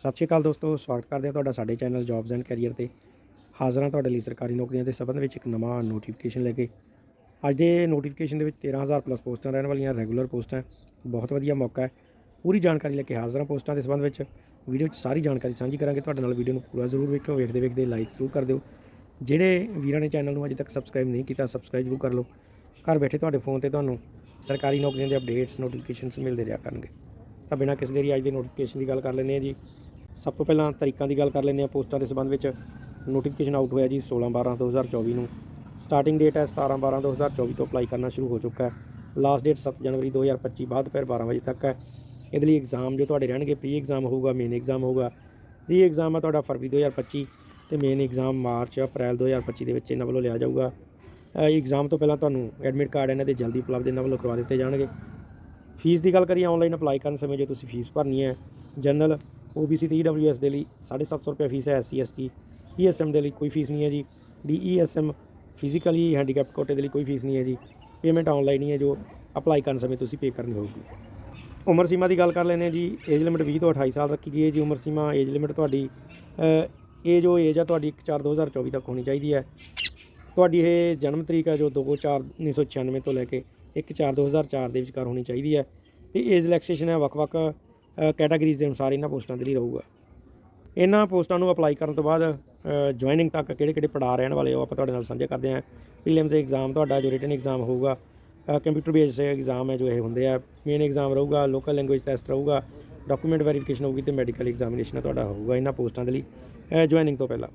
ਸਤਿ ਸ਼੍ਰੀ ਅਕਾਲ ਦੋਸਤੋ, ਸਵਾਗਤ ਕਰਦੇ ਹਾਂ ਤੁਹਾਡਾ ਸਾਡੇ ਚੈਨਲ ਜੌਬਸ ਐਂਡ ਕੈਰੀਅਰ ਤੇ। ਹਾਜ਼ਰ ਹਾਂ ਤੁਹਾਡੇ ਲਈ ਸਰਕਾਰੀ ਨੌਕਰੀਆਂ ਦੇ ਸੰਬੰਧ ਵਿੱਚ ਇੱਕ ਨਵਾਂ ਨੋਟੀਫਿਕੇਸ਼ਨ ਲੈ ਕੇ। ਅੱਜ ਦੇ ਨੋਟੀਫਿਕੇਸ਼ਨ ਦੇ ਵਿੱਚ 13000 ਪਲੱਸ ਪੋਸਟਾਂ ਰਹਿਣ ਵਾਲੀਆਂ ਰੈਗੂਲਰ ਪੋਸਟਾਂ ਬਹੁਤ ਵਧੀਆ ਮੌਕਾ ਹੈ। ਪੂਰੀ ਜਾਣਕਾਰੀ ਲੈ ਕੇ ਹਾਜ਼ਰ ਹਾਂ ਪੋਸਟਾਂ ਦੇ ਸੰਬੰਧ ਵਿੱਚ। ਵੀਡੀਓ 'ਚ ਸਾਰੀ ਜਾਣਕਾਰੀ ਸਾਂਝੀ ਕਰਾਂਗੇ, ਤੁਹਾਡੇ ਨਾਲ ਵੀਡੀਓ ਨੂੰ ਪੂਰਾ ਜ਼ਰੂਰ ਵੇਖਿਓ, ਵੇਖਦੇ ਵੇਖਦੇ ਲਾਈਕ ਜ਼ਰੂਰ ਕਰ ਦਿਓ। ਜਿਹੜੇ ਵੀਰਾਂ ਨੇ ਚੈਨਲ ਨੂੰ ਅਜੇ ਤੱਕ ਸਬਸਕ੍ਰਾਈਬ ਨਹੀਂ ਕੀਤਾ ਸਬਸਕ੍ਰਾਈਬ ਜ਼ਰੂਰ ਕਰ ਲਓ। ਘਰ ਬੈਠੇ ਤੁਹਾਡੇ ਫੋਨ ਤੇ ਤੁਹਾਨੂੰ ਸਰਕਾਰੀ ਨੌਕਰੀਆਂ ਦੇ ਅਪਡੇਟਸ ਨੋਟੀਫਿਕੇਸ਼ਨਸ ਮਿਲਦੇ ਰਿਹਾ ਕਰਨਗੇ। ਤਾਂ ਬਿਨਾਂ ਕਿਸੇ ਦੇਰੀ ਅੱਜ ਦੇ ਨੋਟੀਫਿਕੇਸ਼ਨ ਦੀ ਗੱਲ ਕਰ ਲੈਂਦੇ ਹਾਂ ਜੀ। ਸਭ ਤੋਂ ਪਹਿਲਾਂ ਤਰੀਕਾਂ ਦੀ ਗੱਲ ਕਰ ਲੈਂਦੇ ਹਾਂ। ਪੋਸਟਾਂ ਦੇ ਸੰਬੰਧ ਵਿੱਚ ਨੋਟੀਫਿਕੇਸ਼ਨ ਆਊਟ ਹੋਇਆ ਜੀ 16 12 2024 ਨੂੰ। ਸਟਾਰਟਿੰਗ ਡੇਟ ਹੈ 17 12 2024 ਤੋਂ ਅਪਲਾਈ ਕਰਨਾ ਸ਼ੁਰੂ ਹੋ ਚੁੱਕਾ ਹੈ। ਲਾਸਟ ਡੇਟ 7 ਜਨਵਰੀ 2025 ਬਾਅਦ ਦੁਪਹਿਰ 12 ਵਜੇ ਤੱਕ ਹੈ। ਇਹਦੇ ਲਈ ਐਗਜ਼ਾਮ ਜੋ ਤੁਹਾਡੇ ਰਹਿਣਗੇ ਪ੍ਰੀ ਐਗਜ਼ਾਮ ਹੋਊਗਾ ਮੇਨ ਐਗਜ਼ਾਮ ਹੋਊਗਾ। ਪ੍ਰੀ ਐਗਜ਼ਾਮ ਹੈ ਤੁਹਾਡਾ ਫਰਵਰੀ 2025 ਤੇ ਮੇਨ ਐਗਜ਼ਾਮ ਮਾਰਚ, ਅਪ੍ਰੈਲ 2025 ਦੇ ਵਿੱਚ ਇਹਨਾਂ ਵੱਲੋਂ ਲਿਆ ਜਾਊਗਾ। ਐਗਜ਼ਾਮ ਤੋਂ ਪਹਿਲਾਂ ਤੁਹਾਨੂੰ ਐਡਮਿਟ ਕਾਰਡ ਇਹਨਾਂ ਦੇ ਜਲਦੀ ਉਪਲਬਧ ਇਹਨਾਂ ਵੱਲੋਂ ਕਰਵਾ ਦਿੱਤੇ ਜਾਣਗੇ। ਫੀਸ ਦੀ ਗੱਲ ਕਰੀਏ ਆਨਲਾਈਨ ਅਪਲਾਈ ਕਰਨ ਸਮੇਂ ਜੇ ਤੁਸੀਂ ਫੀਸ ਭਰਨੀ ਹੈ ਜਨਰਲ OBC ਤੇ EWS ਦੇ ਲਈ 750 ਰੁਪਏ ਫੀਸ ਹੈ SC ST ESM ਦੇ ਲਈ ਕੋਈ ਫੀਸ ਨਹੀਂ ਹੈ ਜੀ। DESM ਫਿਜ਼ੀਕਲੀ ਹੈਂਡੀਕੈਪ ਕੋਟੇ ਦੇ ਲਈ ਕੋਈ ਫੀਸ ਨਹੀਂ ਹੈ ਜੀ। ਪੇਮੈਂਟ ਆਨਲਾਈਨ ਹੀ ਹੈ ਜੋ ਅਪਲਾਈ ਕਰਨ ਸਮੇਂ ਤੁਸੀਂ ਪੇ ਕਰਨੀ ਹੋਊਗੀ। ਉਮਰ ਸੀਮਾ ਦੀ ਗੱਲ ਕਰ ਲੈਂਦੇ ਹਾਂ ਜੀ। ਏਜ ਲਿਮਿਟ 20 ਤੋਂ 28 ਸਾਲ ਰੱਖੀ ਗਈ ਹੈ ਜੀ। ਉਮਰ ਸੀਮਾ ਏਜ ਲਿਮਿਟ ਤੁਹਾਡੀ ਇਹ ਜੋ ਏਜ ਆ ਤੁਹਾਡੀ 1 4 2024 ਤੱਕ ਹੋਣੀ ਚਾਹੀਦੀ ਹੈ। ਤੁਹਾਡੀ ਇਹ ਜਨਮ ਤਰੀਕ ਹੈ ਜੋ 2 4 1996 ਤੋਂ ਲੈ ਕੇ 1 4 2004 ਦੇ ਵਿਚਕਾਰ ਹੋਣੀ ਚਾਹੀਦੀ ਹੈ। ਤੇ ਏਜ ਰਿਲੈਕਸੇਸ਼ਨ ਹੈ ਵੱਖ-ਵੱਖ ਕੈਟਾਗਰੀਜ਼ ਦੇ ਅਨੁਸਾਰ ਇਹਨਾਂ ਪੋਸਟਾਂ ਦੇ ਲਈ ਰਹੂਗਾ। ਇਹਨਾਂ ਪੋਸਟਾਂ ਨੂੰ ਅਪਲਾਈ ਕਰਨ ਤੋਂ ਬਾਅਦ ਜੁਆਇਨਿੰਗ ਤੱਕ ਕਿਹੜੇ-ਕਿਹੜੇ ਪੜਾਅ ਰਹਿਣ ਵਾਲੇ ਉਹ ਆਪਾਂ ਤੁਹਾਡੇ ਨਾਲ ਸਾਂਝੇ ਕਰਦੇ ਹਾਂ। ਪ੍ਰੀਲਿਮਸ ਐਗਜ਼ਾਮ ਤੁਹਾਡਾ ਜੋ ਰਿਟਨ ਐਗਜ਼ਾਮ ਹੋਊਗਾ ਕੰਪਿਊਟਰ ਬੇਸਡ ਐਗਜ਼ਾਮ ਹੈ ਜੋ ਇਹ ਹੁੰਦੇ ਆ। ਮੇਨ ਐਗਜ਼ਾਮ ਰਹੂਗਾ ਲੋਕਲ ਲੈਂਗੁਏਜ ਟੈਸਟ ਰਹੂਗਾ ਡਾਕੂਮੈਂਟ ਵੈਰੀਫਿਕੇਸ਼ਨ ਹੋਊਗੀ ਤੇ ਮੈਡੀਕਲ ਐਗਜ਼ਾਮੀਨੇਸ਼ਨ ਤੁਹਾਡਾ ਹੋਊਗਾ ਇਹਨਾਂ ਪੋਸਟਾਂ ਦੇ ਲਈ ਜੁਆਇਨਿੰਗ ਤੋਂ ਪਹਿਲਾਂ।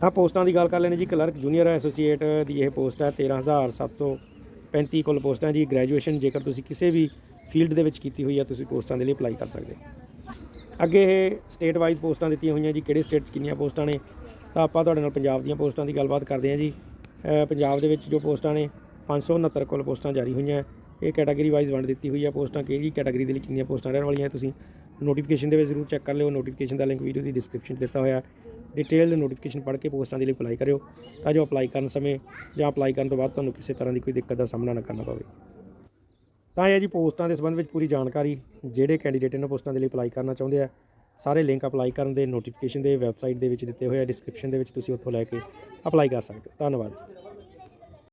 ਤਾਂ ਪੋਸਟਾਂ ਦੀ ਗੱਲ ਕਰ ਲੈਣੇ ਜੀ, ਕਲਰਕ ਜੂਨੀਅਰ ਐਸੋਸੀਏਟ ਦੀ ਇਹ ਪੋਸਟ ਹੈ 13735 ਕੁੱਲ ਪੋਸਟਾਂ ਜੀ। ਗ੍ਰੈਜੂਏਸ਼ਨ ਜੇਕਰ ਤੁਸੀਂ ਕਿਸੇ ਵੀ ਫੀਲਡ ਦੇ ਵਿੱਚ ਕੀਤੀ ਹੋਈ ਆ, ਤੁਸੀਂ ਪੋਸਟਾਂ ਦੇ ਲਈ ਅਪਲਾਈ ਕਰ ਸਕਦੇ ਅੱਗੇ ਇਹ ਸਟੇਟ ਵਾਈਜ਼ ਪੋਸਟਾਂ ਦਿੱਤੀਆਂ ਹੋਈਆਂ ਜੀ, ਕਿਹੜੇ ਸਟੇਟ 'ਚ ਕਿੰਨੀਆਂ ਪੋਸਟਾਂ ਨੇ, ਤਾਂ ਆਪਾਂ ਤੁਹਾਡੇ ਨਾਲ ਪੰਜਾਬ ਦੀਆਂ ਪੋਸਟਾਂ ਦੀ ਗੱਲਬਾਤ ਕਰਦੇ ਹਾਂ ਜੀ। ਪੰਜਾਬ ਦੇ ਵਿੱਚ ਜੋ ਪੋਸਟਾਂ ਨੇ 569 ਕੋਲ ਪੋਸਟਾਂ ਜਾਰੀ ਹੋਈਆਂ। ਇਹ ਕੈਟਾਗਰੀ ਵਾਈਜ਼ ਵੰਡ ਦਿੱਤੀ ਹੋਈ ਹੈ ਪੋਸਟਾਂ, ਕਿਹੜੀ ਕੈਟਾਗਰੀ ਦੇ ਲਈ ਕਿੰਨੀਆਂ ਪੋਸਟਾਂ ਰਹਿਣ ਵਾਲੀਆਂ ਤੁਸੀਂ ਨੋਟੀਫਿਕੇਸ਼ਨ ਦੇ ਵਿੱਚ ਜ਼ਰੂਰ ਚੈੱਕ ਕਰ ਲਿਓ। ਨੋਟੀਫਿਕੇਸ਼ਨ ਦਾ ਲਿੰਕ ਵੀਡੀਓ ਦੀ ਡਿਸਕ੍ਰਿਪਸ਼ਨ 'ਚ ਦਿੱਤਾ ਹੋਇਆ। ਡਿਟੇਲ ਨੋਟੀਫਿਕੇਸ਼ਨ ਪੜ੍ਹ ਕੇ ਪੋਸਟਾਂ ਦੇ ਲਈ ਅਪਲਾਈ ਕਰਿਓ, ਤਾਂ ਜੋ ਅਪਲਾਈ ਕਰਨ ਸਮੇਂ ਜਾਂ ਅਪਲਾਈ ਕਰਨ ਤੋਂ ਬਾਅਦ ਤੁਹਾਨੂੰ ਕਿਸੇ ਤਰ੍ਹਾਂ ਦੀ ਕੋਈ ਦਿੱਕਤ ਦਾ ਸਾਹਮਣਾ ਨਾ ਕਰਨਾ ਪਵੇ। ਤਾਂ ਇਹ ਜੀ ਪੋਸਟਾਂ ਦੇ ਸੰਬੰਧ ਵਿੱਚ ਪੂਰੀ ਜਾਣਕਾਰੀ ਜਿਹੜੇ ਕੈਂਡੀਡੇਟ ਇਹਨਾਂ ਪੋਸਟਾਂ ਦੇ ਲਈ ਅਪਲਾਈ ਕਰਨਾ ਚਾਹੁੰਦੇ ਆ, ਸਾਰੇ ਲਿੰਕ ਅਪਲਾਈ ਕਰਨ ਦੇ ਨੋਟੀਫਿਕੇਸ਼ਨ ਦੇ ਵੈਬਸਾਈਟ ਦੇ ਵਿੱਚ ਦਿੱਤੇ ਹੋਏ ਆ ਡਿਸਕ੍ਰਿਪਸ਼ਨ ਦੇ ਵਿੱਚ ਤੁਸੀਂ ਉੱਥੋਂ ਲੈ ਕੇ ਅਪਲਾਈ ਕਰ ਸਕਦੇ ਹੋ। ਧੰਨਵਾਦ